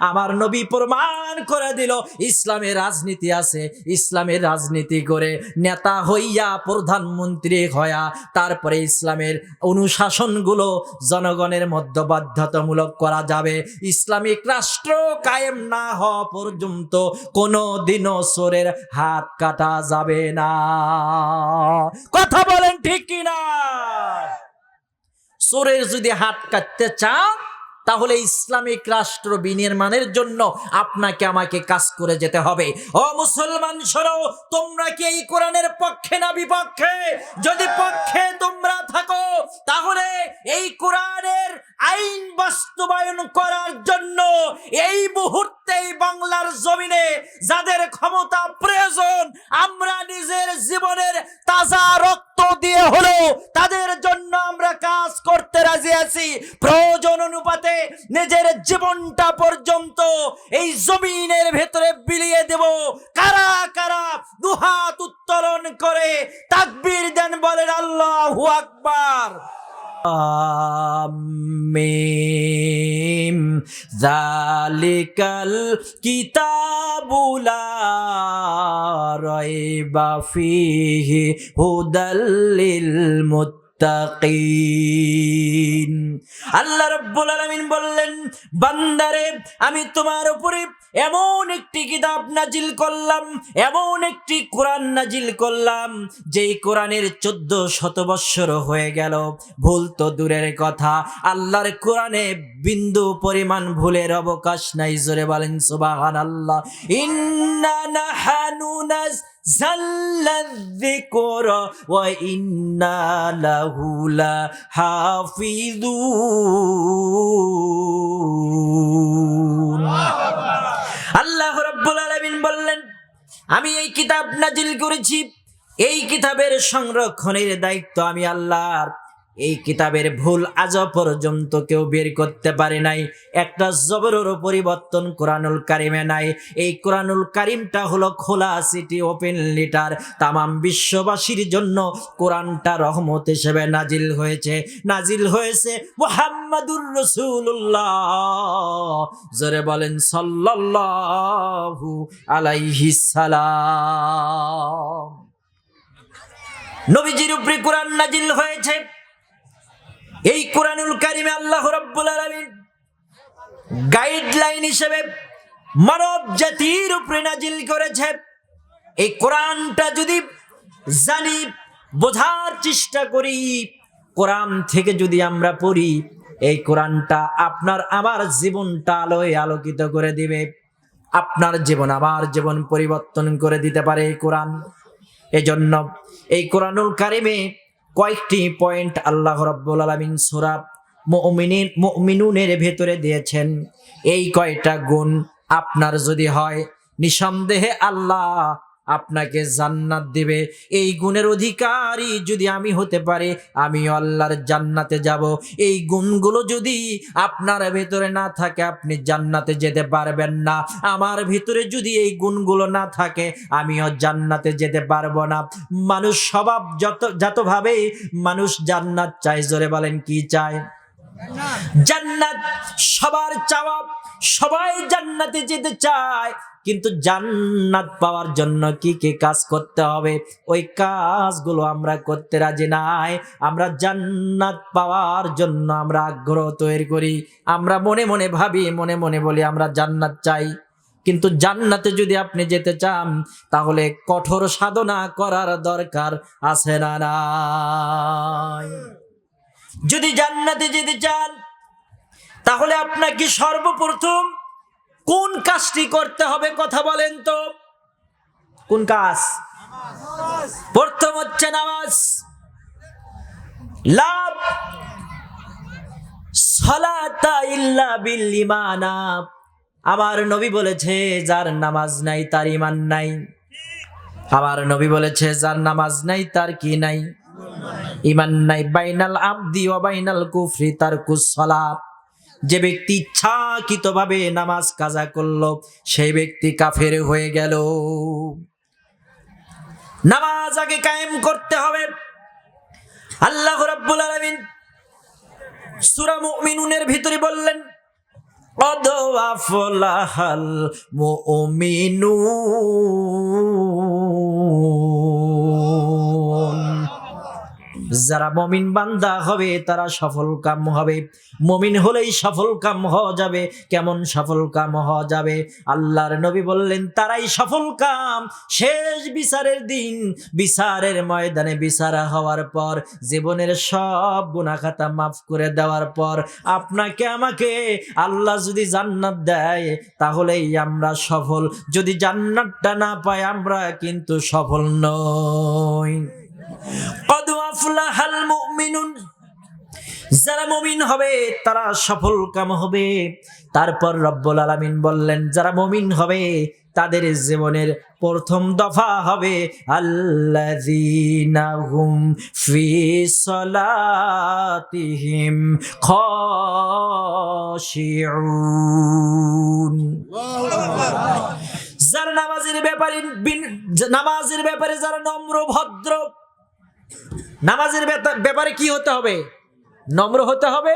আমার নবী প্রমাণ করে দিল, ইসলামের রাজনীতি আছে, ইসলামের রাজনীতি করে নেতা হইয়া প্রধানমন্ত্রী হইয়া তারপরে ইসলামের অনুশাসনগুলো জনগণের মধ্যে বাধ্যতামূলক করা যাবে। ইসলামিক রাষ্ট্র কায়েম না হওয়া পর্যন্ত কোনো দিনও সোরের হাত কাটা যাবে না। কথা বলেন ঠিক কিনা? সোরের যদি হাত কাটতে চান তাহলে ইসলামিক রাষ্ট্র বিনির্মাণের জন্য আপনাকে আমাকে কাজ করে যেতে হবে। ও মুসলমান, সরো, তোমরা কি এই কোরআনের পক্ষে না বিপক্ষে? যদি পক্ষে তোমরা থাকো, তাহলে এই কোরআনের আইন বাস্তবায়ন করার জন্য এই মুহূর্তেই বাংলার জমিনে যাদের ক্ষমতা প্রয়োজন, আমরা নিজের জীবনের তাজা রক্ত দিয়ে হলো তাদের জন্য আমরা কাজ করতে রাজি আছি। প্রয়োজন অনুপাতে নিজের জীবনটা পর্যন্ত এই জমিনের ভেতরে বিলিয়ে দেব। কারা কারা দুহাত উত্তোলন করে তাকবীর দেন বলেন আল্লাহ আকবার। আমিম। জালিকাল কিতাবুলা রাইবা ফিহি হুদাল্লিল মুত্তাকিন। আল্লাহ রাব্বুল আলামিন বললেন, বান্দারে, আমি তোমার উপরে এমন একটি কিতাব নাজিল করলাম, এমন একটি কোরআন নাজিল করলাম, যেই কোরআনের চোদ্দ শত বৎসর হয়ে গেল। ভুল তো দূরের কথা, আল্লাহর কোরআনে বিন্দু পরিমাণ ভুলের অবকাশ নাই, জোরে বলেন সুবাহান আল্লাহ ইন্না নাহানু নাযালনা যিকর ওয়া ইন্না লাহু লাহাফিজুন আল্লাহ রাব্বুল আলামিন বললেন, আমি এই কিতাব নাজিল করেছি। এই কিতাবের সংরক্ষণের দায়িত্ব আমি আল্লাহর। এই কিতাবের ভুল আজ পর্যন্ত কেউ বের করতে পারে নাই। একটা জবরেরও পরিবর্তন কোরআনুল কারিমে নাই। এই কোরআনুল কারিমটা হলো খোলা সিটি ওপেন লিটার তামাম বিশ্ববাসীর জন্য কোরআনটা রহমত হিসেবে নাজিল হয়েছে। নাজিল হয়েছে মুহাম্মাদুর রসুল্লাহ জোরে বলেন, সাল্লাল্লাহু আলাইহি সালাম। নবীজির উপরে কোরআন নাজিল হয়েছে। এই কোরআনুল কারিমে আল্লাহ রাব্বুল আলামিন গাইডলাইন হিসেবে মানব জাতির উপরে নাজিল করেছে। এই কোরআনটা যদি জানি, বোঝার চেষ্টা করি, কোরআন থেকে যদি আমরা পড়ি, এই কোরআনটা আপনার আমার জীবনটা আলোয় আলোকিত করে দিবে। আপনার জীবন আমার জীবন পরিবর্তন করে দিতে পারে এই কোরআন। এজন্য এই কোরআনুল কারিমে কয়েকটি পয়েন্ট আল্লাহ রব্বুল আলমিন সুরাব মুমিনিন, মুমিনুনের ভেতরে দিয়েছেন। এই কয়টা গুণ আপনার যদি হয়, নিঃসন্দেহে আল্লাহ আপনাকে জান্নাত দিবে। এই গুণের অধিকারী যদি আমি হতে পারি, আমি আল্লাহর জান্নাতে যাব। এই গুণগুলো যদি আপনার ভেতরে না থাকে, আপনি জান্নাতে যেতে পারবেন না। আমার ভিতরে যদি এই গুণগুলো না থাকে, আমিও জান্নাতে যেতে পারব না। মানুষ স্বভাব যত যতভাবে মানুষ জান্নাত চায়, জোরে বলেন কি চায়? জান্নাত সবার চাওয়া, সবাই জান্নাতে যেতে চায়। কিন্তু জান্নাত পাওয়ার জন্য কি কি কাজ করতে হবে? ওই কাজগুলো আমরা করতে রাজি নাই। আমরা জান্নাত পাওয়ার জন্য আমরা আগ্রহ তৈরি করি। আমরা মনে মনে ভাবি, মনে মনে বলি আমরা জান্নাত চাই। কিন্তু জান্নাতে যদি আপনি যেতে চান, তাহলে কঠোর সাধনা করার দরকার আছে না নাই? যদি জান্নাতে যেতে চান, তাহলে আপনাকে সর্বপ্রথম কোন কাজটি করতে হবে কথা বলেন তো। কোন কাজ? প্রথম হচ্ছে নামাজ। লাভ আমার নবী বলেছে, যার নামাজ নাই তার ইমান নাই। আমার নবী বলেছে, যার নামাজ নাই তার কি নাই? ইমান নাই। বাইনাল আবদি ও বাইনাল কুফরি তার কুসলাত যে ব্যক্তি ইচ্ছাকৃতভাবে নামাজ কাজা করল, সেই ব্যক্তি কাফের হয়ে গেল। নামাজ আগে কায়েম করতে হবে। আল্লাহ রব্বুল আলমিন সূরা মুমিনুনের ভিতরে বললেন অদ আফলাহাল মুমিনুন। যারা মমিন বান্দা হবে, তারা সফল কাম হবে। মমিন হলেই সফল কাম হওয়া যাবে। কেমন সফল কাম হওয়া যাবে? আল্লাহর নবী বললেন, তারাই সফল কাম। শেষ বিচারের দিন, বিচারের ময়দানে বিচার হওয়ার পর, জীবনের সব গুণাখাতা মাফ করে দেওয়ার পর, আপনাকে, আমাকে আল্লাহ যদি জান্নাত দেয়, তাহলেই আমরা সফল। যদি জান্নাতটা না পাই, আমরা কিন্তু সফল নই কদ আফলাহাল মুমিনুন যারা মুমিন হবে, তারা সফল কাম হবে। তারপর রব্বুল আলামিন বললেন, যারা মমিন হবে, তাদের জীবনের প্রথম দফা হবে আল্লাযীনা হুম ফি সালাতিহিম যারা নামাজের ব্যাপারে নামাজের ব্যাপারে যারা নম্র, ভদ্র, নামাজের ব্যাপারে কি হতে হবে? নম্র হতে হবে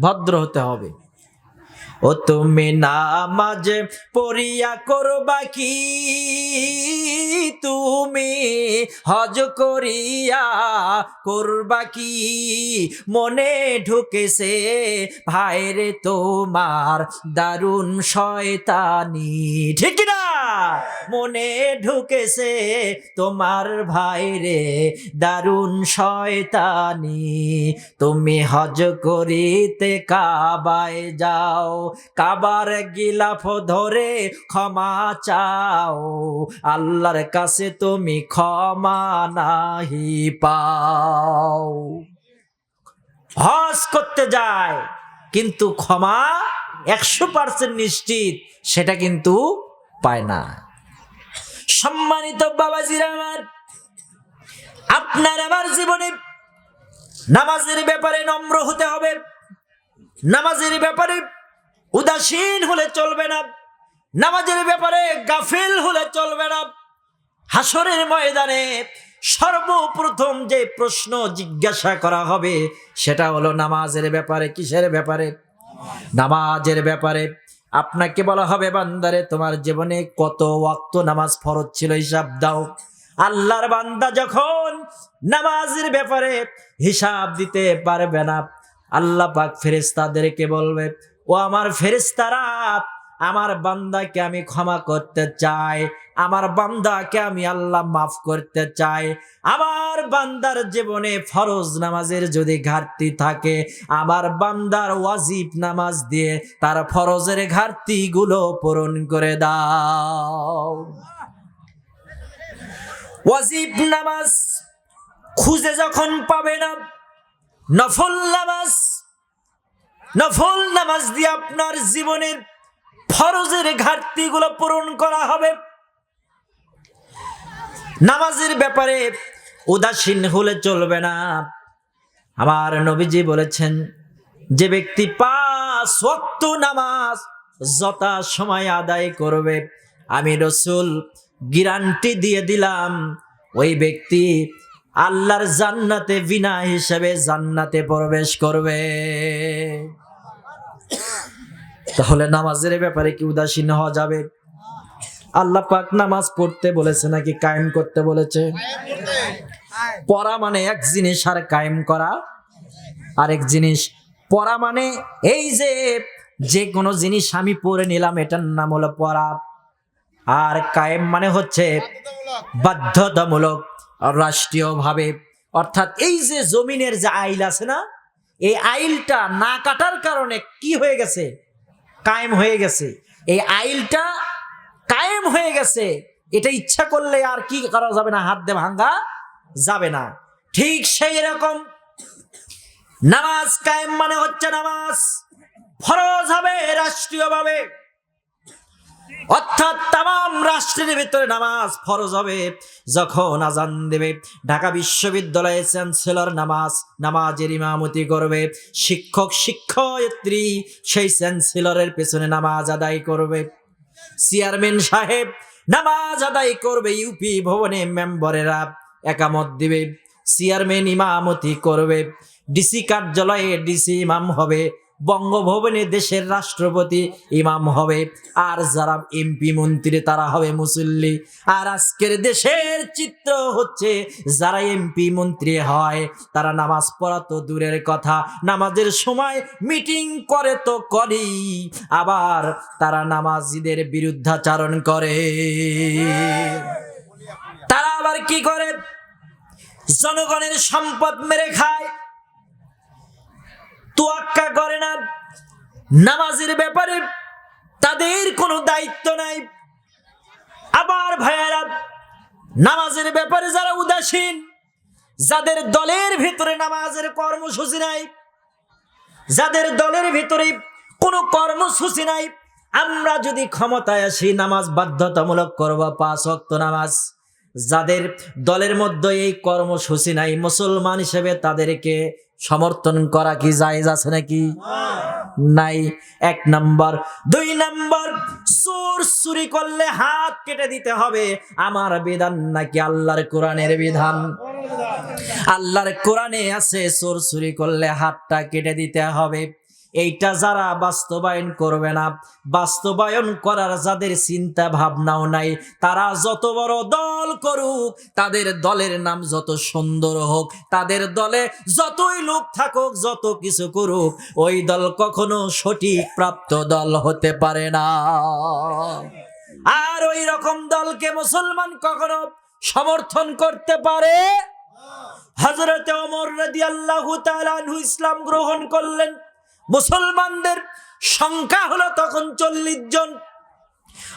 ভদ্র হতে হবে। ও তুমি নামাজ পড়িয়া করবা কি? তুমি হজ করিয়া করবা কি? মনে ঢুকেছে, ভাইরে তোমার দারুণ শয়তানি। ঠিক না মনে ঢুকেছে, তোমার ভাইরে দারুণ শয়তানি। তুমি হজ করিতে কাবায় যাও কাবার গিলাফ ধরে ক্ষমা চাও। আল্লাহর কাছে তুমি ক্ষমা নাহি পাও। হজ করতে যায়, কিন্তু ক্ষমা একশো পার্সেন্ট নিশ্চিত, সেটা কিন্তু পায় না। সম্মানিত বাবাজিরা আমার, আপনার আমার জীবনে নামাজের ব্যাপারে নম্র হতে হবে। নামাজের ব্যাপারে উদাসীন হলে চলবে না। নামাজের ব্যাপারে গাফিল হলে চলবে না। হাসরের ময়দানে সর্বপ্রথম যে প্রশ্ন জিজ্ঞাসা করা হবে, সেটা হলো, নামাজের ব্যাপারে, কিসের ব্যাপারে? নামাজের ব্যাপারে আপনাকে বলা হবে, বান্দারে, তোমার জীবনে কত ওয়াক্ত নামাজ ফরজ ছিল হিসাব দাও। আল্লাহর বান্দা যখন নামাজের ব্যাপারে হিসাব দিতে পারবে না, আল্লাহ পাক ফেরেস্তাদেরকে বলবে ও আমার ফেরেস্তারা আমার বান্দাকে আমি ক্ষমা করতে চাই, আমার বান্দাকে আমি আল্লাহ মাফ করতে চাই। আমার বান্দার জীবনে ফরজ নামাজের যদি ঘাটতি থাকে, আমার বান্দার ওয়াজিব নামাজ দিয়ে তার ফরজের ঘাটতি গুলো পূরণ করে দাও। ওয়াজিব নামাজ খুঁজে যখন পাবে না, নফল নামাজ নফল নামাজ দিয়ে আপনার জীবনের ফরজের ঘাটতিগুলো পূরণ করা হবে। নামাজের ব্যাপারে উদাসীন হলে চলবে না। আমার নবীজি বলেছেন, যে ব্যক্তি পাঁচ ওয়াক্ত নামাজ যথা সময় আদায় করবে, আমি রসুল গ্যারান্টি দিয়ে দিলাম, ওই ব্যক্তি আল্লাহর জান্নাতে বিনা হিসাবে জান্নাতে প্রবেশ করবে। তাহলে নামাজের ব্যাপারে কি উদাসীন হওয়া যাবে? আল্লাহ পাক নামাজ পড়তে বলেছে নাকি কায়েম করতে বলেছে? পড়া মানে এক জিনিস আর কায়েম করা আরেক জিনিস। পড়া মানে এই যে যে কোনো জিনিস আমি পড়ে নিলাম, এটার নাম হলো পড়া। আর কায়েম মানে হচ্ছে বাধ্যতামূলক। রাষ্ট্রীয়ভাবে। অর্থাৎ এই যে জমিনের যে আইল আছে না, এই আইলটা না কাটার কারণে কি হয়ে গেছে? কায়েম হয়ে গেছে। এই আইলটা কায়েম হয়ে গেছে। এটা ইচ্ছা করলে আর কি করা যাবে না, হাত দিয়ে ভাঙ্গা যাবে না। ঠিক সেই রকম নামাজ কায়েম মানে হচ্ছে নামাজ। ফরজ হবে, রাষ্ট্রীয়ভাবে। অর্থাৎ তাম রাষ্ট্রের ভিতরে নামাজ ফরজ হবে। যখন আজান দেবে, ঢাকা বিশ্ববিদ্যালয়ের চ্যান্সেলর নামাজ, নামাজের ইমামতি করবে। শিক্ষক, শিক্ষয়িত্রী সেই চ্যান্সেলরের পেছনে নামাজ আদায় করবে। চেয়ারম্যান সাহেব নামাজ আদায় করবে, ইউপি ভবনে মেম্বরেরা একামত দিবে। চেয়ারম্যান ইমামতি করবে। ডিসি কার্যালয়ে ডিসি ইমাম হবে। বঙ্গভবনে দেশের রাষ্ট্রপতি ইমাম হবে, আর যারা এমপি মন্ত্রী তারা হবে মুসল্লি। আর আজকের দেশের চিত্র হচ্ছে, যারা এমপি মন্ত্রী হয়, তারা নামাজ পড়া তো দূরের কথা, নামাজের সময় মিটিং করে তো করেই, আবার তারা নামাজিদের বিরুদ্ধাচারণ করে। তারা আবার কি করে? জনগণের সম্পদ মেরে খায় তোয়াক্কা করে না। নামাজের ব্যাপারে তাদের কোনো দায়িত্ব নাই। আবার ভাইয়ারা, নামাজের ব্যাপারে যারা উদাসীন, যাদের দলের ভিতরে নামাজের কর্মসূচি নাই, যাদের দলের ভিতরে কোনো কর্মসূচি নাই, আমরা যদি ক্ষমতায় আসি, নামাজ বাধ্যতামূলক করব, পাঁচ অক্ত নামাজ। যাদের দলের মধ্যে এই কর্মসূচি নাই, মুসলমান হিসেবে তাদেরকে সমর্থন করা কি জায়েজ আছে নাকি? নাই। এক নাম্বার। দুই নাম্বার, চোর চুরি করলে হাত কেটে দিতে হবে। আমার বিধান নাকি আল্লাহর কোরআনের বিধান? আল্লাহর কোরআনে আছে, চোর চুরি করলে হাতটা কেটে দিতে হবে। এইটা যারা বাস্তবায়ন করবে না, বাস্তবায়ন করার যাদের চিন্তা ভাবনাও নাই, তারা যত বড় দল করুক, তাদের দলের নাম যত সুন্দর হোক, তাদের দলে যতই লোক থাকুক, যত কিছু করুক, ওই দল কখনো সঠিক প্রাপ্ত দল হতে পারে না। আর ওই রকম দলকে মুসলমান কখনো সমর্থন করতে পারে? হজরতে ওমর রাদিয়াল্লাহু তাআলা ইসলাম গ্রহণ করলেন। মুসলমানদের সংখ্যা হলো তখন চল্লিশ জন।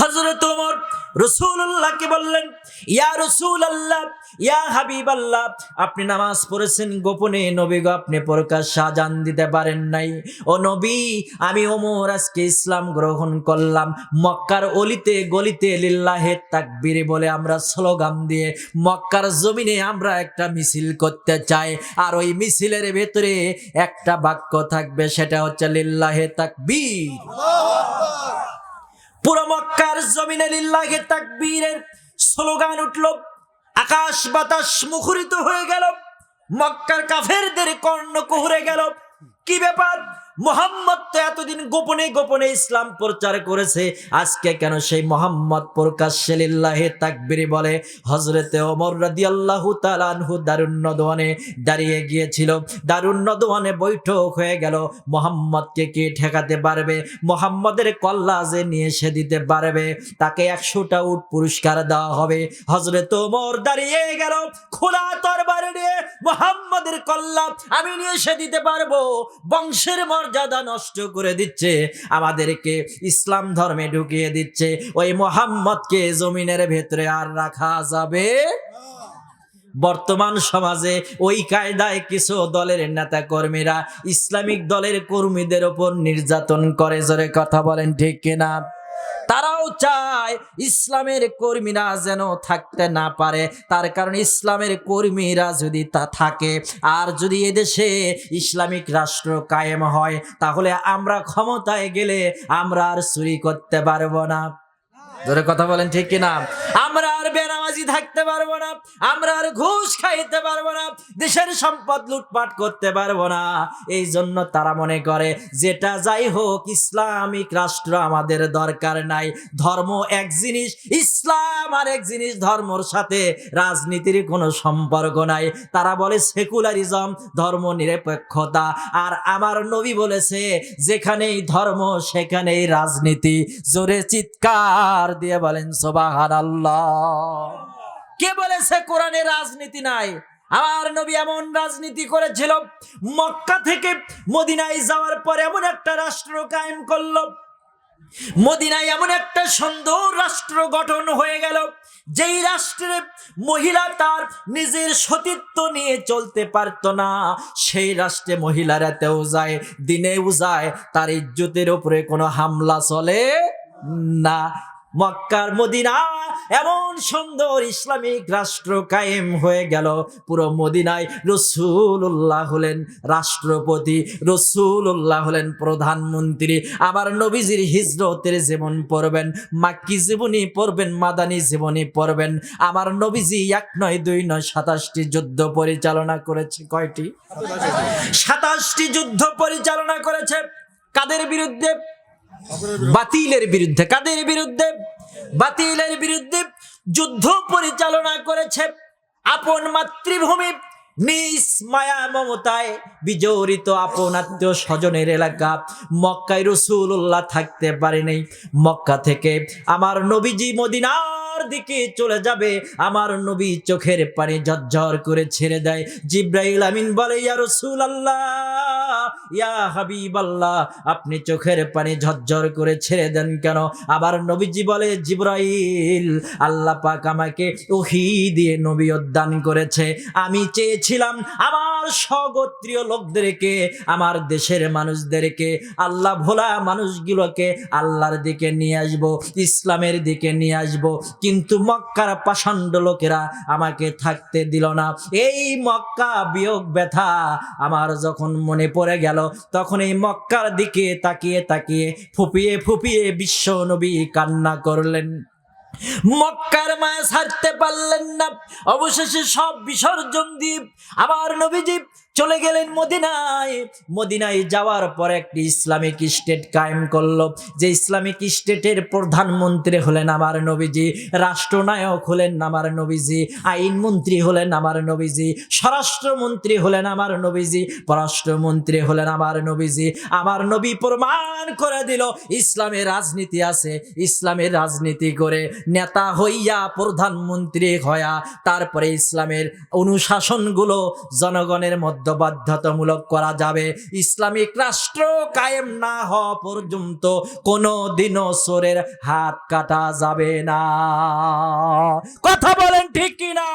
হজরত ওমর রসুল্লাহকে বললেন, ইয়া রসুল আল্লাহ ইয়া হাবিব আল্লাহ আপনি নামাজ পড়েছেন গোপনে, নবী গো, আপনি প্রকাশ সাজান দিতে পারেন নাই। ও নবী, আমি ওমর আজকে ইসলাম গ্রহণ করলাম। মক্কার অলিতে গলিতে লিল্লাহে তাকবীর বলে আমরা স্লোগান দিয়ে মক্কার জমিনে আমরা একটা মিছিল করতে চাই। আর ওই মিছিলের ভেতরে একটা বাক্য থাকবে, সেটা হচ্ছে লিল্লাহে তাকবীর। পুরো মক্কার জমিনে লিল্লাহে তাকবীরের স্লোগান উঠল, আকাশ বাতাস মুখরিত হয়ে গেল, মক্কার কাফেরদের কর্ণ কুহরে গেল কি ব্যাপার? মোহাম্মদ তো এতদিন গোপনে গোপনে ইসলাম প্রচার করেছে। আজকে কেন সেই মোহাম্মদ তাকবীর বলে? হজরতে দাঁড়িয়ে গিয়েছিল। বৈঠক হয়ে গেল। মোহাম্মদকে কে ঠেকাতে পারবে? মোহাম্মদের কল্লা যে নিয়ে এসে দিতে পারবে? তাকে একশোটা উট পুরস্কার দেওয়া হবে। হজরত ওমর দাঁড়িয়ে গেল। খোলা তরবারি নিয়ে মোহাম্মদের কল্লা আমি নিয়ে এসে দিতে পারব। বংশের মর্যাদা নষ্ট করে দিচ্ছে, আমাদেরকে ইসলাম ধর্মে ঢুকিয়ে দিচ্ছে, ওই মোহাম্মদকে জমিনের ভেতরে আর রাখা যাবে বর্তমান সমাজে ওই কায়দায় কিছু দলের নেতা কর্মীরা ইসলামিক দলের কর্মীদের ওপর নির্যাতন করে, জোরে কথা বলেন ঠিক কিনা? তারাও চায় ইসলামের কর্মীরা যেন থাকতে না পারে। তার কারণ ইসলামের কর্মীরা যদি তা থাকে, আর যদি এদেশে ইসলামিক রাষ্ট্র কায়েম হয়, তাহলে আমরা ক্ষমতায় গেলে আমরা আর চুরি করতে পারব না। ধরে কথা বলেন ঠিক কিনা? আমরা আর থাকতে পারব না, আমরা আর ঘুষ খাইতে পারব না, দেশের সম্পদ লুটপাট করতে পারব না। এই জন্য তারা মনে করে, যেটা যাই হোক, ইসলামিক রাষ্ট্র আমাদের দরকার নাই। ধর্ম এক জিনিস, ইসলাম আর এক জিনিস, ধর্মর সাথে রাজনীতির কোনো সম্পর্ক নাই। তারা বলে সেকুলারিজম ধর্ম নিরপেক্ষতা আর আমার নবী বলেছে, যেখানেই ধর্ম, সেখানেই রাজনীতি। জোরে চিৎকার দিয়ে বলেন সোবাহার আল্লাহ কে বলেছে কোরআনে রাজনীতি নাই? আমার নবী এমন রাজনীতি করেছিল, মক্কা থেকে মদিনায় যাওয়ার পর এমন একটা রাষ্ট্র কায়েম করল, মদিনায় এমন একটা সুন্দর রাষ্ট্র গঠন হয়ে গেল, যেই রাষ্ট্রে মহিলা তার নিজের সতীত্ব নিয়ে চলতে পারতো না। সেই রাষ্ট্রে মহিলারাতেও যায়, দিনেও যায়, তার ইজ্জতের উপরে কোনো হামলা চলে না। মক্কার মদিনা এমন সুন্দর ইসলামিক রাষ্ট্র কায়েম হয়ে গেল। পুরো মদিনায় রসুল্লাহ হলেন রাষ্ট্রপতি রসুল্লাহ হলেন প্রধানমন্ত্রী। আমার নবীজির হিজরতের জীবন পড়বেন, মাক্কি জীবনী পড়বেন, মাদানী জীবনী পড়বেন। আমার নবীজি এক নয়, দুই নয়, সাতাশটি যুদ্ধ পরিচালনা করেছে। কয়টি? সাতাশটি যুদ্ধ পরিচালনা করেছে। কাদের বিরুদ্ধে? বাতিলের বিরুদ্ধে, কাদের বিরুদ্ধে? বাতিলের বিরুদ্ধে যুদ্ধ পরিচালনা করেছে আপন মাতৃভূমি নিজ মায়া মমতায় বিজড়িত আপন আত্মীয় স্বজনের এলাকা। মক্কায় রসুল্লাহ থাকতে পারেনি। মক্কা থেকে আমার নবীজি মদিনার দিকে চলে যাবে। আমার নবী চোখের পানি ঝরঝর করে ছেড়ে দেয়। জিব্রাইল আমিন বলে, ইয়া রসুল ইয়া হাবিব আল্লাহ আপনি চোখের পানি ঝরঝর করে ছেড়ে দেন কেন? আবার নবীজি বলে, জিব্রাইল, আল্লাহ পাক আমাকে ওহি দিয়ে নবী উদ্যান করেছে। আমি চেয়েছিলাম আমার স্বগোত্রীয় লোকদেরকে, আমার দেশের মানুষদেরকে, আল্লাহ ভোলা মানুষগুলোকে আল্লাহর দিকে নিয়ে আসব, ইসলামের দিকে নিয়ে আসব। কিন্তু মক্কার পাষাণ্ড লোকেরা আমাকে থাকতে দিল না। এই মক্কা বিয়োগ ব্যথা আমার যখন মনে পড়ে গেল, তখন এই মক্কার দিকে তাকিয়ে তাকিয়ে ফুপিয়ে ফুপিয়ে বিশ্ব নবী কান্না করলেন। মক্কার মায়া ছাড়তে পারলেন না। অবশেষে সব বিসর্জন দ্বীপ আবার নবীজি চলে গেলেন মদিনায়। মদিনায় যাওয়ার পর একটি ইসলামিক স্টেট কায়েম করল। যে ইসলামিক স্টেটের প্রধানমন্ত্রী হলেন আমার নবীজি, রাষ্ট্রনায়ক হলেন আমার নবীজি, আইনমন্ত্রী হলেন আমার নবীজি, স্বরাষ্ট্রমন্ত্রী হলেন আমার নবীজি, পররাষ্ট্রমন্ত্রী হলেন আমার নবীজি। আমার নবী প্রমাণ করে দিল ইসলামের রাজনীতি আছে ইসলামের রাজনীতি করে নেতা হইয়া প্রধানমন্ত্রী হইয়া তারপরে ইসলামের অনুশাসনগুলো জনগণের মধ্যে বাধ্যতামূলক করা যাবে। ইসলামিক রাষ্ট্র কায়েম না হওয়া পর্যন্ত কোনো দিনও সোরের হাত কাটা যাবে না। কথা বলেন ঠিক কিনা?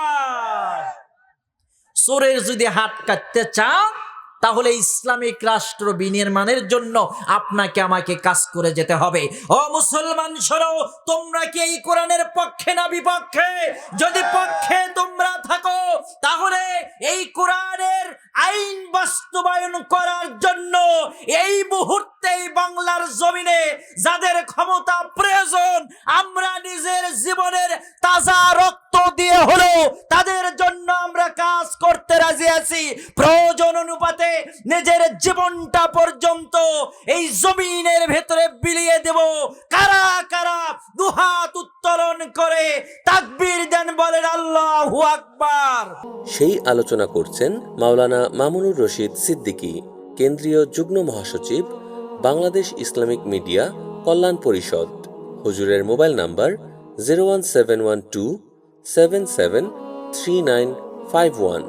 সোরের যদি হাত কাটতে চান তাহলে ইসলামিক রাষ্ট্র বিনির্মাণের জন্য আপনাকে আমাকে কাজ করে যেতে হবে। ও মুসলমান সরো, তোমরা কি এই কোরআনের পক্ষে না বিপক্ষে? যদি পক্ষে তোমরা থাকো, তাহলে এই কোরআনের আইন বাস্তবায়ন করার জন্য এই মুহূর্তেই বাংলার জমিনে যাদের ক্ষমতা প্রয়োজন, আমরা নিজের জীবনের তাজা রক্ত দিয়ে হলো তাদের জন্য আমরা কাজ করতে আছি। প্রয়োজন অনুপাতে নিজের জীবনটা পর্যন্ত এই জমিনের ভেতরে বিলিয়ে দেব। কারা কারা দুহাত উত্তোলন করে? তাকবীর দেন বলেন আল্লাহু আকবার। সেই আলোচনা করছেন মাওলানা মামুনুর রশিদ সিদ্দিকী, কেন্দ্রীয় যুগ্ম মহাসচিব, বাংলাদেশ ইসলামিক মিডিয়া কল্যাণ পরিষদ। হুজুরের mobile number zero one seven one two seven seven three nine five one.